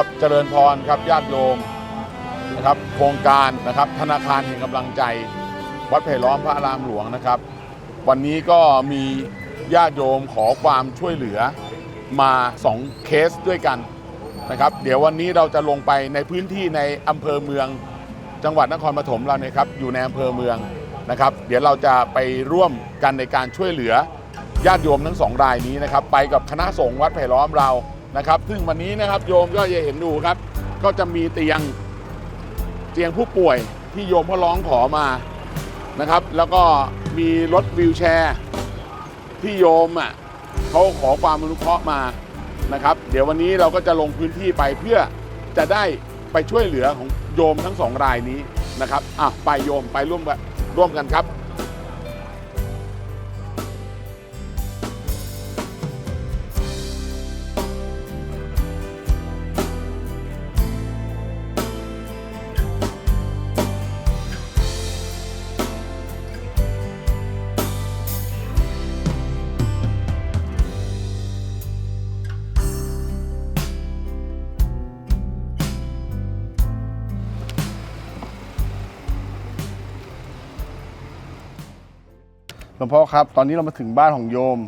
ครับเจริญพรครับญาติโยมนะครับ โครงการนะครับธนาคารแห่งกำลังใจ วัดไผ่ล้อมพระอารามหลวงนะครับ วันนี้ก็มีญาติโยมขอความช่วยเหลือมา 2 เคสด้วยกันนะครับ เดี๋ยววันนี้เราจะลงไปในพื้นที่ในอำเภอเมือง จังหวัดนครปฐมเราเนี่ยครับอยู่ในอำเภอเมืองนะครับ เดี๋ยวเราจะไปร่วมกันในการช่วยเหลือญาติโยมทั้งสองรายนี้นะครับ ไปกับคณะสงฆ์วัดไผ่ล้อมเรา นะครับ ซึ่งวันนี้นะครับโยมก็จะเห็นดูครับ ก็จะมีเตียงเตียงผู้ป่วยที่โยมเขาร้องขอมานะครับ แล้วก็มีรถวีลแชร์ ที่โยมอะเขาขอความอนุเคราะห์มานะครับ เดี๋ยววันนี้เราก็จะลงพื้นที่ไปเพื่อจะได้ไปช่วยเหลือของโยมทั้งสองรายนี้นะครับอะไปโยมไปร่วมร่วมกันครับ หลวงพ่อครับ ตอนนี้เรามาถึงบ้านของโยม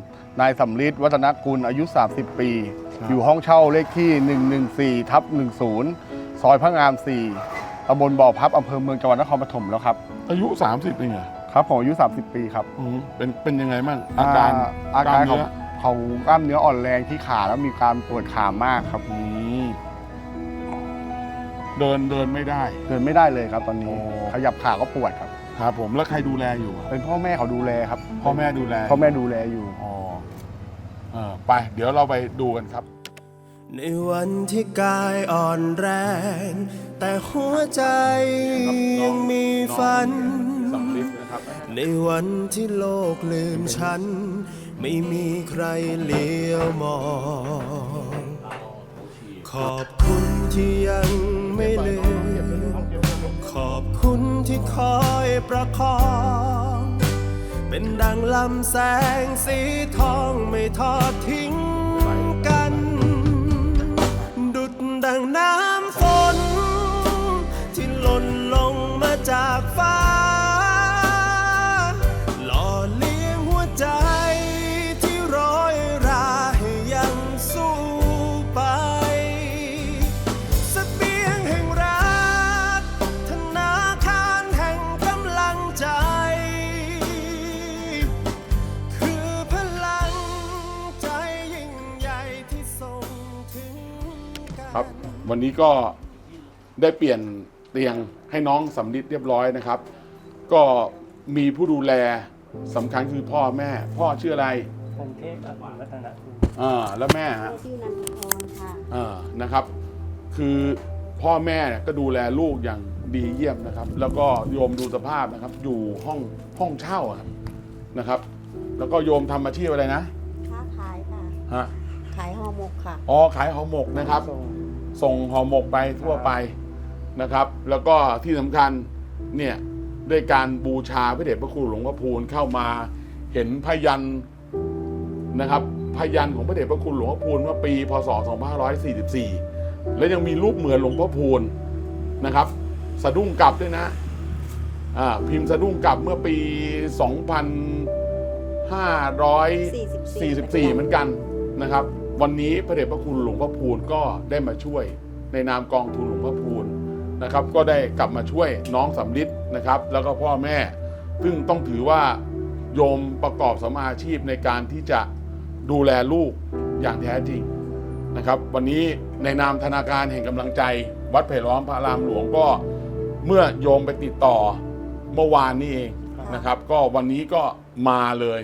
นายสำริดวัฒนกุลอายุ 30 ปีครับอยู่ห้องเช่าเลขที่ 114ทับ10 ซอยพระงาม 4ตำบลบ่อพับอำเภอเมืองจังหวัดนครปฐมแล้วครับ อายุ 30เองเหรอครับผมอายุ 30 ปีครับอืมเป็นเป็นยังไงบ้างอาการอาการล้มของเนื้อเขากล้ามเนื้ออ่อนแรงที่ขาแล้วมีการปวดขามากครับ อืมเดินเดินไม่ได้ เดินไม่ได้เลยครับตอนนี้โอ้ ขยับขาก็ปวดครับ ครับผมแล้วใครดูแลอยู่อะเป็นพ่อแม่เขาดูแลครับพ่อแม่ดูแลพ่อแม่ดูแลอยู่อ๋อเออไป เดี๋ยวเราไปดูกันครับ ในวันที่กายอ่อนแรง แต่หัวใจยังมีฝัน สำลิดนะครับในวันที่โลกลืมฉัน ไม่มีใครเลี้ยวมอง ขอบคุณที่ยัง คอยประคอง เป็นดังลำแสงสีทองไม่ทอดทิ้งกัน ดุดดังน้ำฝน ที่หล่นลงมาจากฟ้า วันนี้ก็ได้เปลี่ยนเตียงให้น้องสำลิดเรียบร้อยนะครับ ก็มีผู้ดูแลสำคัญคือพ่อแม่ พ่อชื่ออะไรพงเทพอภิวัฒนคุณอ่าแล้วแม่ฮะชื่อนันทพรค่ะ อ่านะครับ คือพ่อแม่เนี่ยก็ดูแลลูกอย่างดีเยี่ยมนะครับ แล้วก็โยมดูสภาพนะครับ อยู่ห้องห้องเช่าอะครับนะครับ แล้วก็โยมทำอาชีพอะไรนะค้าขายค่ะ ฮะขายห่อหมกค่ะ อ๋อขายห่อหมกนะครับ ส่ง ส่งห่อหมกไปทั่วไปนะครับ แล้วก็ที่สำคัญเนี่ยด้วยการบูชาพระเดชพระคุณหลวงพ่อพูนเข้ามาเห็นพยันนะครับพยันของพระเดชพระคุณหลวงพ่อพูนเมื่อปีพศ 2544 แล้วยังมีรูปเหมือนหลวงพ่อพูนนะครับ สะดุ้งกลับด้วยนะอ่าพิมพ์สะดุ้งกลับเมื่อปี 2544 เหมือนกันนะครับ วันนี้พระเดชพระคุณหลวงพ่อพูนก็ได้มาช่วยในนามกองทุนหลวงพ่อพูนนะครับก็ได้กลับมาช่วยน้องสำลิดนะครับ แล้วก็พ่อแม่ ซึ่งต้องถือว่าโยมประกอบสมาอาชีพในการที่จะดูแลลูกอย่างแท้จริงนะครับ วันนี้ในนามธนาคารแห่งกำลังใจ วัดไผ่ล้อมพระรามหลวงก็เมื่อโยมไปติดต่อเมื่อวานนี้เองนะครับ ก็วันนี้ก็มาเลย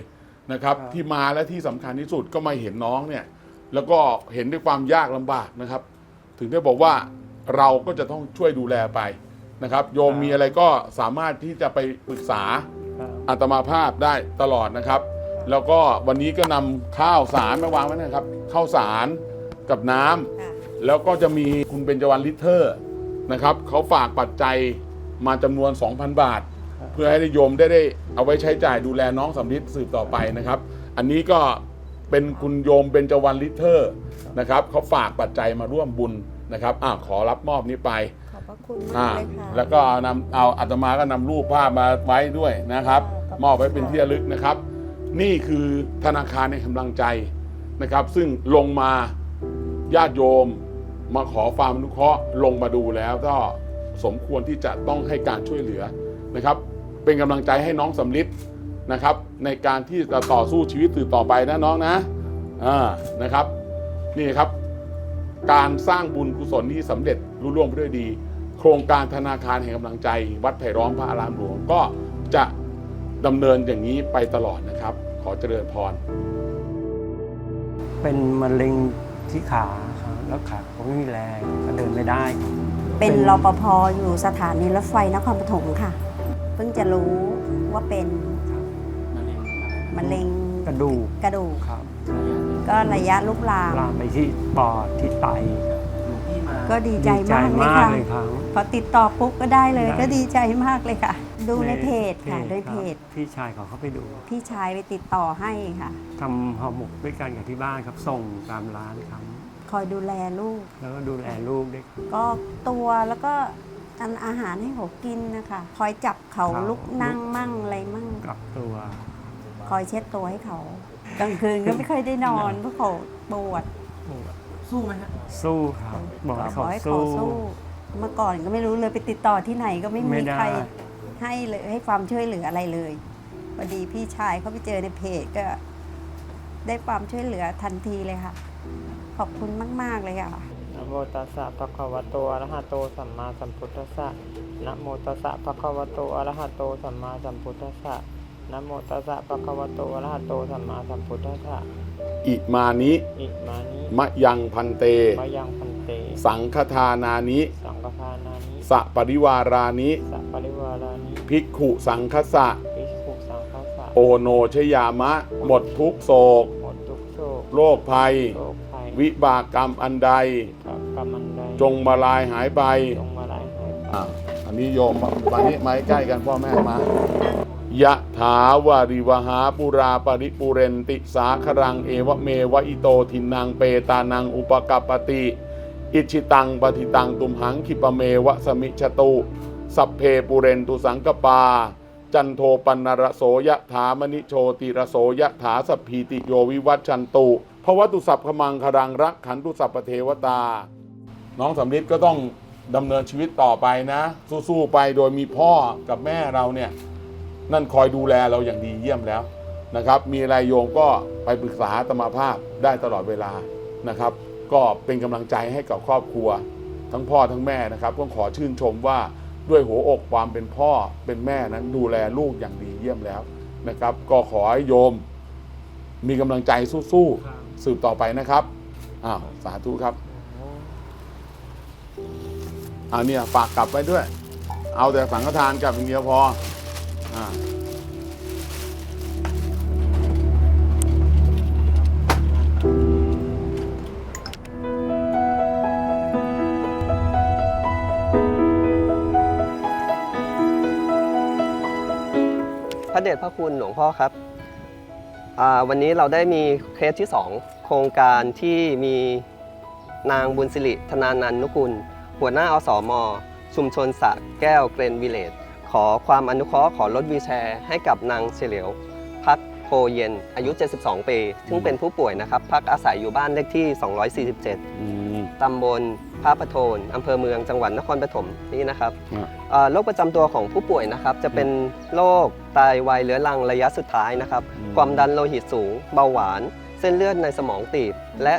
นะครับ ที่มาและที่สำคัญที่สุดก็มาเห็นน้องเนี่ย แล้วก็เห็นด้วยความยากลำบากนะครับ ถึงได้บอกว่าเราก็จะต้องช่วยดูแลไปนะครับ โยมมีอะไรก็สามารถที่จะไปปรึกษาครับอาตมาภาพได้ตลอดนะครับ แล้วก็วันนี้ก็นำข้าวสารมาวางไว้นะครับข้าวสารกับน้ำค่ะแล้วก็จะมีคุณเบญจวรรณลิเทอร์นะครับเขาฝากปัจจัยมาจำนวน 2,000 บาท เพื่อให้โยมได้ได้เอาไว้ใช้จ่ายดูแลน้องสำลิดสืบต่อไปนะครับ อันนี้ก็ เป็นคุณโยมเบญจวรรณลิเทอร์นะครับเขาฝากปัจจัยมาร่วมบุญนะครับอ่าขอรับมอบนี้ไปขอบพระคุณอ่ามากเลยค่ะแล้วก็นำเอาอาตมาก็นำรูปภาพมาไว้ด้วยนะครับขอบคุณมอบไว้เป็นที่ระลึกนะครับ นี่คือธนาคารในกำลังใจนะครับ ซึ่งลงมาญาติโยม มาขอความอนุเคราะห์ลงมาดูแล้วก็สมควรที่จะต้องให้การช่วยเหลือนะครับ เป็นกำลังใจให้น้องสำลิด นะครับ ในการที่จะต่อสู้ชีวิตตื่ต่อไปนะน้องนะอ่านะครับ นี่ครับ การสร้างบุญกุศลที่สำเร็จรุ่ร่วงไปด้วยดี โครงการธนาคารแห่งกำลังใจ วัดไผ่ร้องพระอารามหลวงก็จะดำเนินอย่างนี้ไปตลอดนะครับ ขอเจริญพร เป็นมะเร็งที่ขาครับแล้วขาเขาไม่มีแรงก็เดินไม่ได้ครับเป็นรปภอยู่สถานีรถไฟนครปฐมค่ะ เพิ่งจะรู้ว่าเป็น มะเร็งกระดูกกระดูกครับก็ระยะลุกลาม ลามไปที่ปอดที่ไต ก็ดีใจดีใจมากเลยมากค่ะเลยครับพอติดต่อปุ๊บก็ได้เลยได้ก็ดีใจมากเลยค่ะ ดูในเพจค่ะโดยเพจครับพี่ชายเขาเข้าไปดู พี่ชายไปติดต่อให้ค่ะทำห่อหมกด้วยกันกับที่บ้านครับส่งตามร้านครับคอยดูแลลูก แล้วก็ดูแลลูกด้วยครับก็ตัวแล้วก็อันอาหารให้เขากินนะคะ คอยจับเขาครับลุกนั่งมั่งอะไรมั่งกลับตัว คอยเช็ดตัวให้เขากลางคืนก็ไม่ค่อยได้นอนเพราะเขาปวดสู้ไหมฮะสู้ครับบอกให้ขเขาอให้เขาสู้สู้เมื่อก่อนก็ไม่รู้เลยไปติดต่อที่ไหนก็ไม่ไม่มีได้ใครให้เลยให้ความช่วยเหลืออะไรเลยพอดีพี่ชายเขาไปเจอในเพจก็ ได้ความช่วยเหลือทันทีเลยค่ะ ขอบคุณมาก ๆ เลยค่ะนะโมตัสสะภะคะวะโตอะระหะโตสัมมาสัมพุทธัสสะนะโมตัสสะภะคะวะโตอะระหะโตสัมมาสัมพุทธัสสะ นะโมตัสสะภะคะวะโตอะระหะโตสัมมาสัมพุทธัสสะอิมานิอิมานิมะยังพันเต มะยังพันเต สังฆทานานิสังฆทานานิสะปริวารานิสัพปริวารานิภิกขุสังคสะ ภิกขุสังฆสะโอโนชยามะ หมดทุกโศก หมดทุกโศกโรคภัย โรคภัยวิบากกรรมอันใดกกรรมันใดจงมาลายหายไปจงมาลายหายไป อะอันนี้โยมมานี้มาใกล้กันพ่อแม่มา ยะถาวาริวหาปุราปริปุเรนติสาครังเอวเมวะอิโตทินังเปตานังอุปกัปติ อิชิตังปฏิตังตุมหังคิปเมวะสมิชตุ สัพเพปุเรนตุสังกปา จันโทปันนรโสยะถามณิโชติรโสยะถาสพีติโยวิวัชชันตุภวตุสัพพมังครังรักขันตุสัพพเทวตา น้องสำลิดก็ต้องดำเนินชีวิตต่อไปนะ สู้ๆไปโดยมีพ่อกับแม่เราเนี่ย นั่นคอยดูแลเราอย่างดีเยี่ยมแล้วนะครับ มีอะไรโยมก็ไปปรึกษาอาตมาภาพได้ตลอดเวลานะครับ ก็เป็นกำลังใจให้กับครอบครัว ทั้งพ่อทั้งแม่นะครับก็ขอชื่นชมว่าด้วยหัวอกความเป็นพ่อเป็นแม่นั้นดูแลลูกอย่างดีเยี่ยมแล้วนะครับ ก็ขอให้โยม มีกำลังใจสู้ๆสืบต่อไปนะครับอ้าวสาธุครับเอาเนี่ยฝากกลับไปด้วย เอาแต่สังฆทานกลับอย่างเดียวพอ อ่าพระเดชพระคุณหลวงพ่อครับอ่าวันนี้เราได้มีเคสที่ 2 โครงการที่มีนางบุญสิริธนานันนุกุล หัวหน้าอสมชุมชนสระแก้วเกรนวิเลจ ขอความอนุเคราะห์ขอรถวีลแชร์ให้กับนางเฉลียวพักโพเย็นอายุ 72 ปี ซึ่งเป็นผู้ป่วยนะครับ พักอาศัยอยู่บ้านเลขที่ 247 อืม ตำบลพระประโทนอำเภอเมืองจังหวัดนครปฐมนี่นะครับอะ เอ่อโรคประจำตัวของผู้ป่วยนะครับ จะเป็นโรคไตวายเรื้อรังระยะสุดท้ายนะครับอืมความดันโลหิตสูง เบาหวาน เส้นเลือดในสมองตีบ และ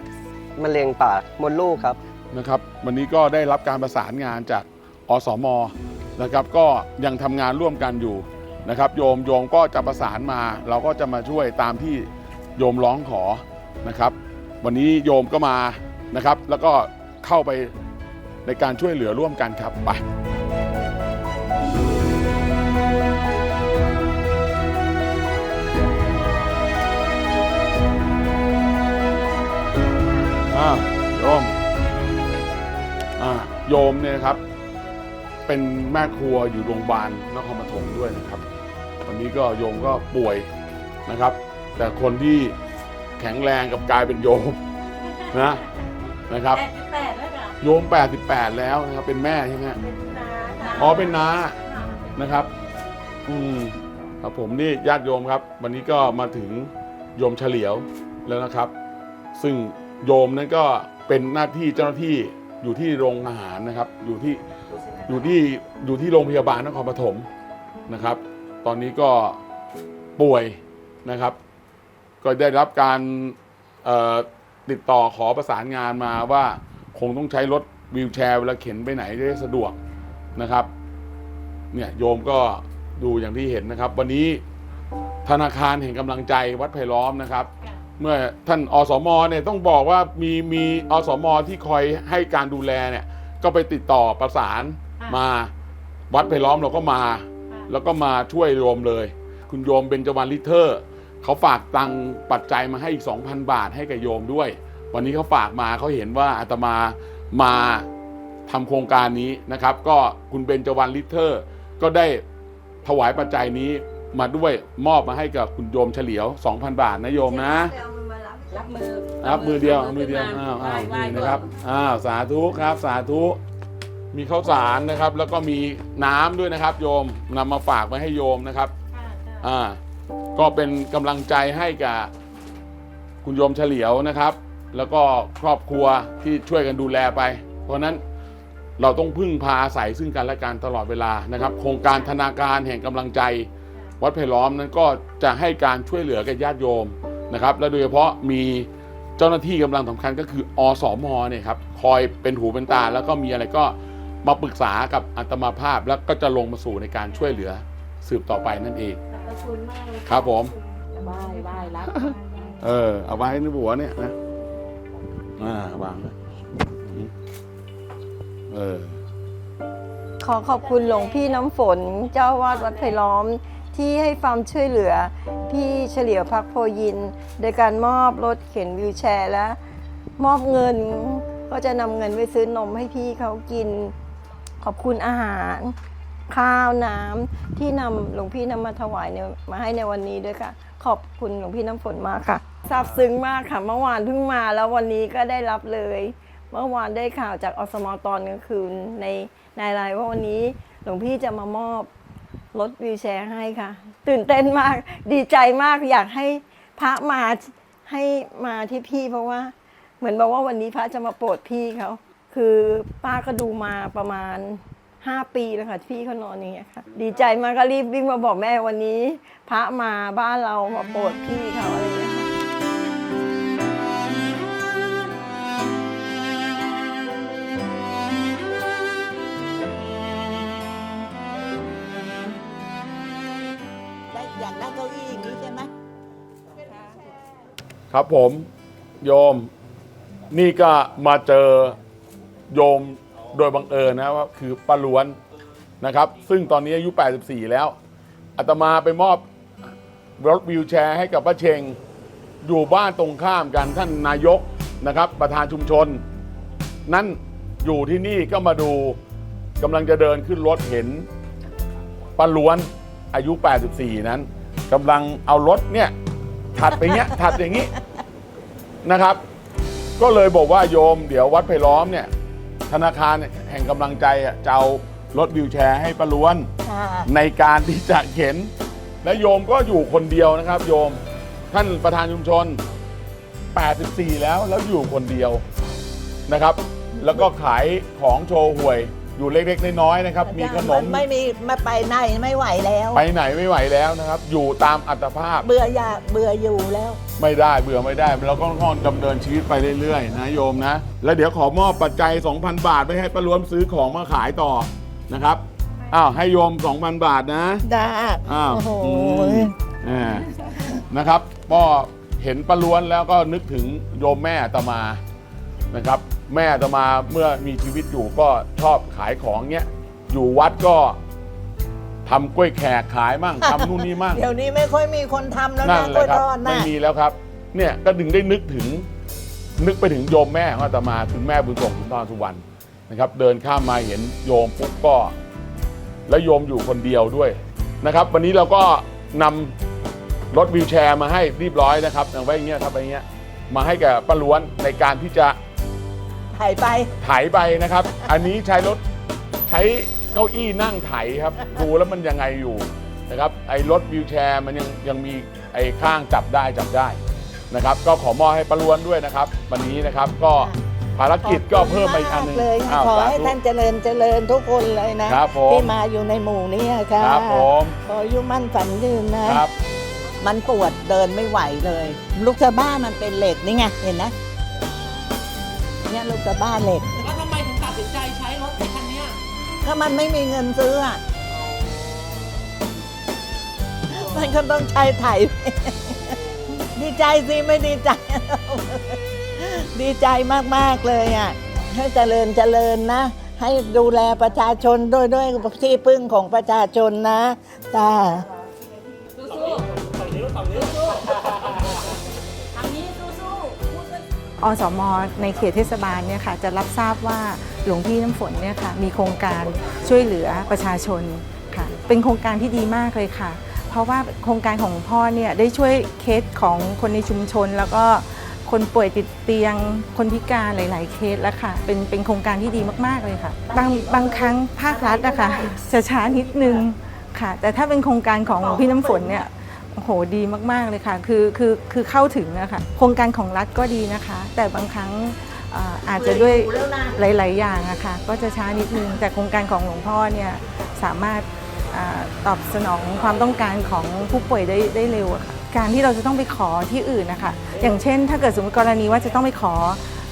มะเร็งปากมดลูกครับ นะครับ วันนี้ก็ได้รับการประสานงานจากอสม นะครับก็ยังทำงานร่วมกันอยู่นะครับโยมโยมก็จะประสานมาเราก็จะมาช่วยตามที่โยมร้องขอนะครับ วันนี้โยมก็มานะครับ แล้วก็เข้าไปในการช่วยเหลือร่วมกันครับไปอ่าโยมอ่าโยมเนี่ยครับ เป็นแม่ครัวอยู่โรงพยาบาลนครปฐมด้วยนะครับวันนี้ก็โยมก็ป่วยนะครับ แต่คนที่แข็งแรงกับกลายเป็นโยมนะนะครับ แปดสิบแปดแล้วเหรอโยม 88 แล้วนะครับเป็นแม่ใช่ไหมฮะอ๋อเป็นน้านะครับ อืมครับผมนี่ญาติโยมครับ วันนี้ก็มาถึงโยมเฉลียวแล้วนะครับ ซึ่งโยมนั้นก็เป็นหน้าที่เจ้าหน้าที่อยู่ที่โรงอาหารนะครับ อยู่ที่ อยู่ที่อยู่ที่โรงพยาบาลนครปฐมนะครับ ตอนนี้ก็ป่วยนะครับ ก็ได้รับการติดต่อขอประสานงานมาว่าคงต้องใช้รถวีลแชร์เวลาเข็นไปไหนได้สะดวกนะครับเนี่ยโยมก็ดูอย่างที่เห็นนะครับ วันนี้ธนาคารแห่งกำลังใจวัดไผ่ล้อมนะครับ เมื่อท่านอสมเนี่ยต้องบอกว่ามีมีอสมที่คอยให้การดูแลเนี่ยก็ไปติดต่อประสาน มาวัดไผ่ล้อมเราก็มา แล้วก็มาช่วยโยมเลย คุณโยมเบญจวรรณลิเทอร์เขาฝากตังค์ปัจจัยมาให้อีก 2,000 บาทให้กับโยมด้วย วันนี้เขาฝากมาเขาเห็นว่าอาตมามาทำโครงการนี้นะครับ ก็คุณเบญจวรรณลิเทอร์ ก็ได้ถวายปัจจัยนี้มาด้วยมอบมาให้กับคุณโยมเฉลียว 2,000 บาทนะโยมนะรับมือครับมือเดียวมือเดียวอ้าวอ้าวไหว้นี่ก่อนะครับอ้าวสาธุครับสาธุ มีข้าวสารนะครับ แล้วก็มีน้ำด้วยนะครับ โยมนำมาฝากไว้ให้โยมนะครับอ่าก็เป็นกำลังใจให้กับคุณโยมเฉลียวนะครับ แล้วก็ครอบครัวที่ช่วยกันดูแลไป เพราะฉะนั้นเราต้องพึ่งพาอาศัยซึ่งกันและกันตลอดเวลานะครับ โครงการธนาคารแห่งกำลังใจ วัดไผ่ล้อมนั้นก็จะให้การช่วยเหลือกับญาติโยมนะครับ และโดยเฉพาะมีเจ้าหน้าที่กำลังสำคัญก็คืออสมเนี่ยครับคอยเป็นหูเป็นตาแล้วก็มีอะไรก็ มาปรึกษากับอัตมาภาพแล้วก็จะลงมาสู่ในการช่วยเหลือสืบต่อไปนั่นเอง ขอบคุณมากเลยครับผม ไหว้ไหว้รับเออ เอาไว้ในหัวเนี่ยนะอ่าวางนะเออ ขอขอบคุณหลวงพี่น้ำฝนเจ้าวาดวัดไผ่ล้อมที่ให้ความช่วยเหลือ พี่เฉลียวพักโพยิน โดยการมอบรถเข็นวิวแชร์และ มอบเงินก็จะนำเงินไปซื้อนมให้พี่เขากิน ขอบคุณอาหารข้าวน้ำที่นำหลวงพี่นำมาถวายในมาให้ในวันนี้ด้วยค่ะ ขอบคุณหลวงพี่น้ำฝนมากค่ะซาบซึ้งมากค่ะเมื่อวานเพิ่งมาแล้ววันนี้ก็ได้รับเลย เมื่อวานได้ข่าวจากอสมตอนกลางคืนในในไลน์ว่าวันนี้หลวงพี่จะมามอบรถวีแชร์ให้ค่ะ ตื่นเต้นมากดีใจมากอยากให้พระมาให้มาที่พี่เพราะว่า เหมือนบอกว่าวันนี้พระจะมาโปรดพี่เขา คือป้าก็ดูมาประมาณ 5 ปีแล้วค่ะที่พี่เขานอนอย่างเงี้ยค่ะ ดีใจมากก็รีบวิ่งมาบอกแม่วันนี้ พระมาบ้านเรามาโปรดพี่เขาอะไรอย่างเงี้ยค่ะได้อยากได้เก้าอี้อย่างนี้ใช่ไหมครับผมโยม นี่ก็มาเจอ โยมโดยบังเอิญนะว่าคือป้าล้วนนะครับ ซึ่งตอนนี้อายุ 84 แล้วอาตมาไปมอบรถวิวแชร์ให้กับป้าเชงอยู่บ้านตรงข้ามกันท่านนายกนะครับ ประธานชุมชน นั่นอยู่ที่นี่ก็มาดูกำลังจะเดินขึ้นรถเห็นป้าล้วนอายุ 84 นั้นกำลังเอารถเนี่ยถัดไปเงี้ยถัดอย่างนี้นะครับ ก็เลยบอกว่าโยมเดี๋ยววัดไผ่ล้อมเนี่ย ธนาคารแห่งกำลังใจอะจะเอารถวิวแชร์ให้ประล้วนในการที่จะเข็น และโยมก็อยู่คนเดียวนะครับ โยม ท่านประธานชุมชน 84 แล้วแล้วอยู่คนเดียวนะครับ แล้วก็ขายของโชว์หวย อยู่เล็กๆน้อยๆนะครับ มีขนม ไม่มีไม่ไปไหนไม่ไหวแล้ว ไปไหนไม่ไหวแล้วนะครับ อยู่ตามอัตภาพ เบื่ออยากเบื่ออยู่แล้ว ไม่ได้เบื่อไม่ได้ เราก็ต้องดำเนินชีวิตไปเรื่อยๆ นะโยมนะ แล้วเดี๋ยวขอมอบปัจจัย 2,000 บาทไปให้ป้ารวมซื้อของมาขายต่อนะครับ อ้าวให้โยม 2,000 บาทนะ ได้อ้าวโอ้โหอืมอ่านะครับก็เห็นป้าล้วนแล้วก็นึกถึงโยมแม่อาตมานะครับ แม่อาตมาเมื่อมีชีวิตอยู่ก็ชอบขายของเนี้ยอยู่วัดก็ทำกล้วยแขกขายมั่งทำนู่นนี่มั่ง เดี๋ยวนี้ไม่ค่อยมีคนทำแล้วนั่นะนกแหล้วยละครับทอดไม่นะมีแล้วครับ เนี่ยก็ดึงได้นึกถึง นึกไปถึงโยมแม่ของอาตมาคือแม่บุญส่งสุนทรสุวรรณนะครับ เดินข้ามมาเห็นโยมปุ๊บก็ แล้วโยมอยู่คนเดียวด้วยนะครับ วันนี้เราก็นำรถวีลแชร์มาให้เรียบร้อยนะครับอย่างไว้อย่างเงี้ยครับไว้อย่างเงี้ยมาให้กับป้าล้วนในการที่จะ ถ่ายไป ไถไปนะครับ อันนี้ใช้รถใช้เก้าอี้นั่งไถครับ ดูแล้วมันยังไงอยู่นะครับ ไอ้รถวิวแชร์มันยังยังมีไอ้ข้างจับได้จับได้นะครับ ก็ขอมอบให้ประลวนด้วยนะครับ วันนี้นะครับก็ภารกิจก็เพิ่มไปอีกอันหนึงขบคุณมากเลยค่ะอ้าวขอสาให้ธุ ท่านเจริญเจริญทุกคนเลยนะครับผม ที่มาอยู่ในหมู่นี้ค่ะครับผมขออายุมั่นฝันยืนนะ ครับ มันปวดเดินไม่ไหวเลย ลูกสะบ้ามันเป็นเหล็กนี่ไงเห็นนะ เนี่ยลูกสะบ้าเหล็ก แล้วทำไมถึงตัดสินใจใช้รถคันเนี้ยถ้ามันไม่มีเงินซื้ออะมันก็ต้องใช้ไถดีใจสิไม่ดีใจ ดีใจมาก ๆ เลยอะ ให้เจริญเจริญนะ ให้ดูแลประชาชนด้วยด้วยที่พึ่งของประชาชนนะจ้า อสมในเขตเทศบาลเนี่ยค่ะจะรับทราบว่าหลวงพี่น้ำฝนเนี่ยค่ะมีโครงการช่วยเหลือประชาชนค่ะเป็นโครงการที่ดีมากเลยค่ะ เพราะว่าโครงการของพ่อเนี่ยได้ช่วยเคสของคนในชุมชน แล้วก็คนป่วยติดเตียง คนพิการหลาย ๆ เคสแล้วค่ะ เป็นเป็นโครงการที่ดีมากๆเลยค่ะ บางบางครั้งภาครัฐนะคะจะช้านิดนึงค่ะ แต่ถ้าเป็นโครงการของหลวงพี่น้ำฝนเนี่ย โอ้โหดีมาก ๆ เลยค่ะ คือคือคือเข้าถึงนะคะโครงการของรัฐก็ดีนะคะ แต่บางครั้งเอ่ออาจจะด้วยหลาย ๆ อย่างอะค่ะก็จะช้านิดนึงแต่โครงการของหลวงพ่อเนี่ยสามารถอาตอบสนองความต้องการของผู้ป่วยได้ได้เร็วอะค่ะการที่เราจะต้องไปขอที่อื่นนะคะอย่างเช่น ถ้าเกิดสมมติกรณีว่าจะต้องไปขอ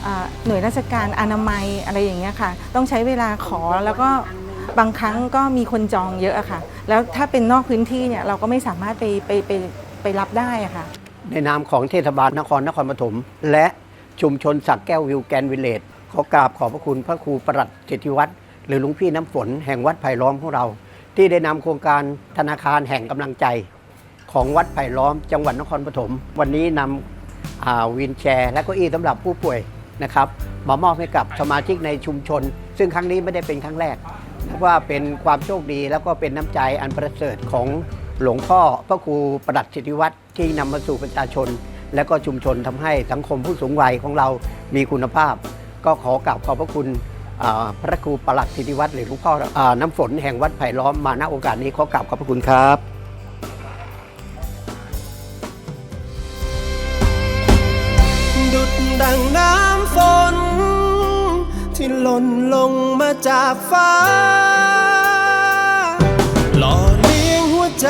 อ่าหน่วยราชการอนามัยอะไรอย่างเงี้ยค่ะ ต้องใช้เวลาขอแล้วก็ บางครั้งก็มีคนจองเยอะอะค่ะ แล้วถ้าเป็นนอกพื้นที่เนี่ยเราก็ไม่สามารถไปไปไปไปรับได้อะค่ะ ในนามของเทศบาลนครนครปฐมและชุมชนสักแก้ววิวแกนวิลเลจขอกราบขอบพระคุณพระครูประหลัดเจติวัฒน์หรือหลวงพี่น้ำฝนแห่งวัดไผ่ล้อมของเรา ที่ได้นำโครงการธนาคารแห่งกำลังใจ ของวัดไผ่ล้อมจังหวัดนครปฐมวันนี้นำวีลแชร์ และเก้าอี้สำหรับผู้ป่วยนะครับมามอบให้กับสมาชิกในชุมชน ซึ่งครั้งนี้ไม่ได้เป็นครั้งแรก ว่าเป็นความโชคดีแล้วก็เป็นน้ำใจอันประเสริฐของหลวงพ่อพระครูประดัดสิทธิวัฒน์ที่นำมาสู่ประชาชน และก็ชุมชนทำให้สังคมผู้สูงวัยของเรามีคุณภาพ ก็ขอกราบขอบพระคุณอ่าพระครูประหลัดสิทธิวัฒน์หรือหลวงพ่ออาน้ำฝนแห่งวัดไผ่ล้อมมาณโอกาสนี้ขอกราบขอบพระคุณครับ ดุดดังน้ำฝน ที่หล่นลงมาจากฟ้า หล่อเลี้ยงหัวใจ